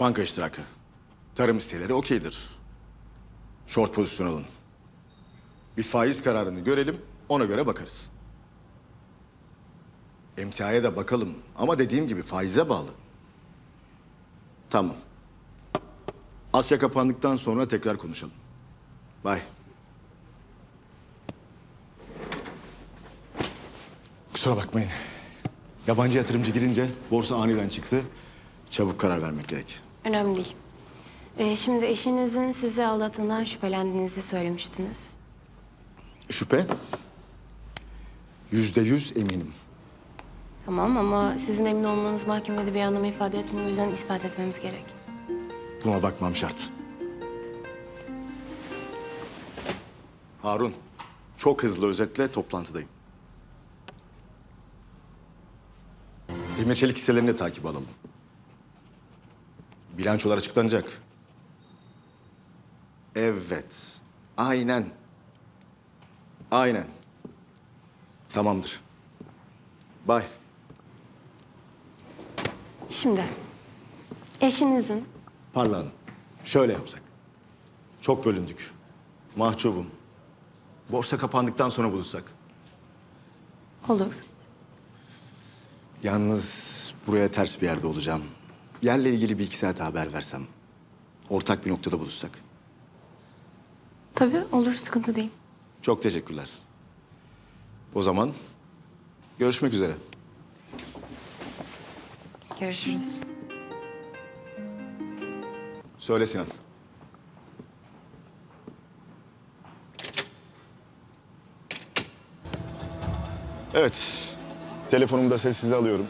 Banka iştirakı. Tarım hisseleri okeydir. Short pozisyon alın. Bir faiz kararını görelim, ona göre bakarız. Emtiaya da bakalım ama dediğim gibi faize bağlı. Tamam. Asya kapandıktan sonra tekrar konuşalım. Bye. Kusura bakmayın. Yabancı yatırımcı girince borsa aniden çıktı. Çabuk karar vermek gerek. Önemli değil. Ee, şimdi eşinizin sizi aldattığından şüphelendiğinizi söylemiştiniz. Şüphe? Yüzde yüz eminim. Tamam ama sizin emin olmanız mahkemede bir anlam ifade etmiyor. O yüzden ispat etmemiz gerek. Buna bakmam şart. Harun, çok hızlı özetle toplantıdayım. Demir çelik hisselerini de takip alalım. Bilançolar açıklanacak. Evet. Aynen. Aynen. Tamamdır. Bay. Şimdi eşinizin Parla Hanım. Şöyle yapsak. Çok bölündük. Mahcubum. Borsa kapandıktan sonra buluşsak. olur. Yalnız buraya ters bir yerde olacağım. Yerle ilgili bir iki saat haber versem. Ortak bir noktada buluşsak. Tabii olur sıkıntı değil. Çok teşekkürler. O zaman görüşmek üzere. Görüşürüz. Söyle Sinan. Evet. Telefonumu da sessize alıyorum.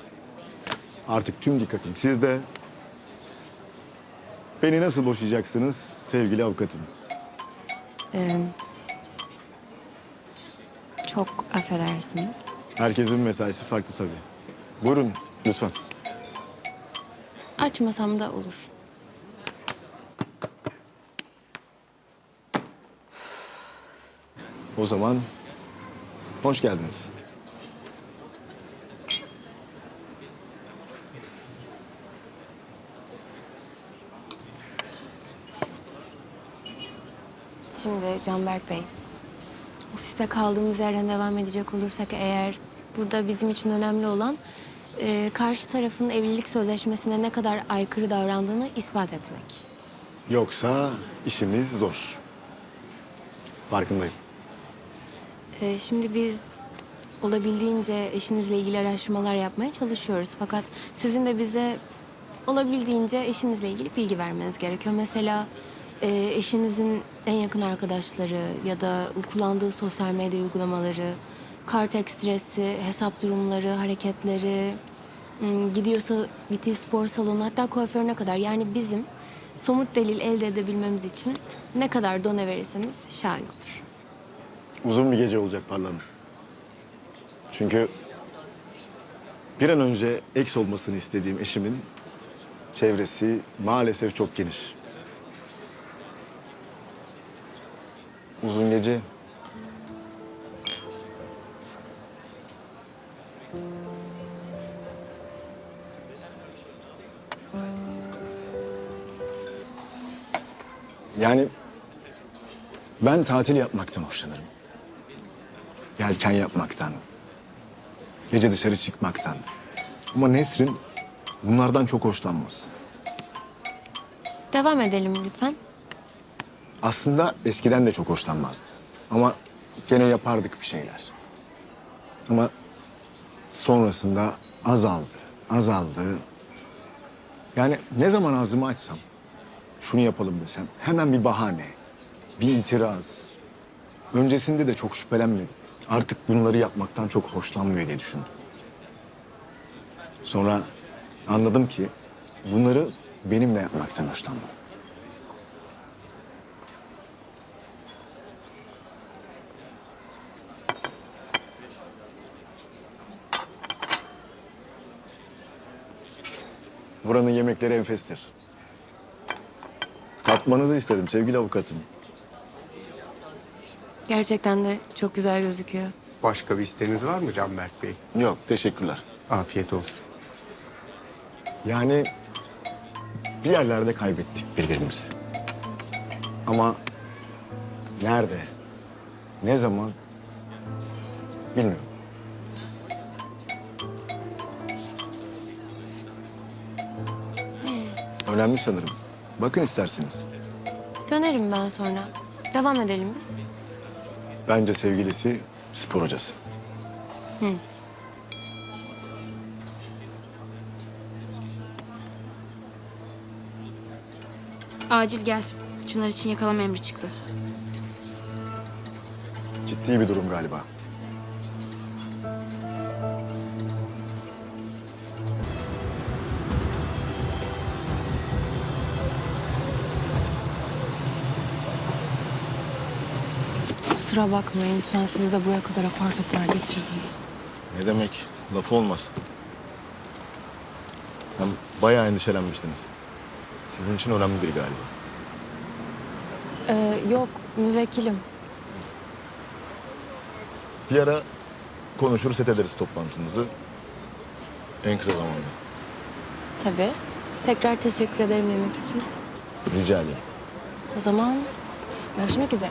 Artık tüm dikkatim sizde. Beni nasıl boşayacaksınız sevgili avukatım? Çok affedersiniz. Herkesin mesaisi farklı tabii. Buyurun lütfen. Açmasam da olur. O zaman hoş geldiniz. Şimdi Canberk Bey, ofiste kaldığımız yerden devam edecek olursak eğer burada bizim için önemli olan e, karşı tarafın evlilik sözleşmesine ne kadar aykırı davrandığını ispat etmek. Yoksa işimiz zor. Farkındayım. E, şimdi biz olabildiğince eşinizle ilgili araştırmalar yapmaya çalışıyoruz. Fakat sizin de bize olabildiğince eşinizle ilgili bilgi vermeniz gerekiyor. Mesela e, eşinizin en yakın arkadaşları ya da kullandığı sosyal medya uygulamaları, kart ekstresi, hesap durumları, hareketleri, m, gidiyorsa bir spor salonu hatta kuaförüne kadar yani bizim somut delil elde edebilmemiz için ne kadar done verirseniz şahane olur. Uzun bir gece olacak Parlan. Çünkü bir an önce eks olmasını istediğim eşimin çevresi maalesef çok geniş. Uzun gece Yani ben tatil yapmaktan hoşlanırım. Yelken yapmaktan, gece dışarı çıkmaktan. Ama Nesrin bunlardan çok hoşlanmaz. Devam edelim lütfen. Aslında eskiden de çok hoşlanmazdı. Ama gene yapardık bir şeyler. Ama sonrasında azaldı, azaldı. Yani ne zaman ağzımı açsam, şunu yapalım desem hemen bir bahane, bir itiraz. Öncesinde de çok şüphelenmedim. Artık bunları yapmaktan çok hoşlanmıyor diye düşündüm. Sonra anladım ki bunları benimle yapmaktan hoşlanmıyor. Buranın yemekleri enfestir. Tatmanızı istedim sevgili avukatım. Gerçekten de çok güzel gözüküyor. Başka bir isteğiniz var mı Canberk Bey? Yok, teşekkürler. Afiyet olsun. Yani bir yerlerde kaybettik birbirimizi. Ama nerede, ne zaman bilmiyorum. Önemli sanırım. Bakın isterseniz. Dönerim ben sonra. Devam edelim biz. Bence sevgilisi spor hocası. Acil gel. Çınar için yakalama emri çıktı. Ciddi bir durum galiba. Kusura bakmayın lütfen sizi de buraya kadar apar topar getirdim. Ne demek? Lafı olmaz. Hem bayağı endişelenmiştiniz. Sizin için önemli biri galiba. Ee, yok müvekkilim. Bir ara konuşur set ederiz toplantımızı. En kısa zamanda. Tabii. Tekrar teşekkür ederim yemek için. Rica ederim. O zaman görüşmek üzere.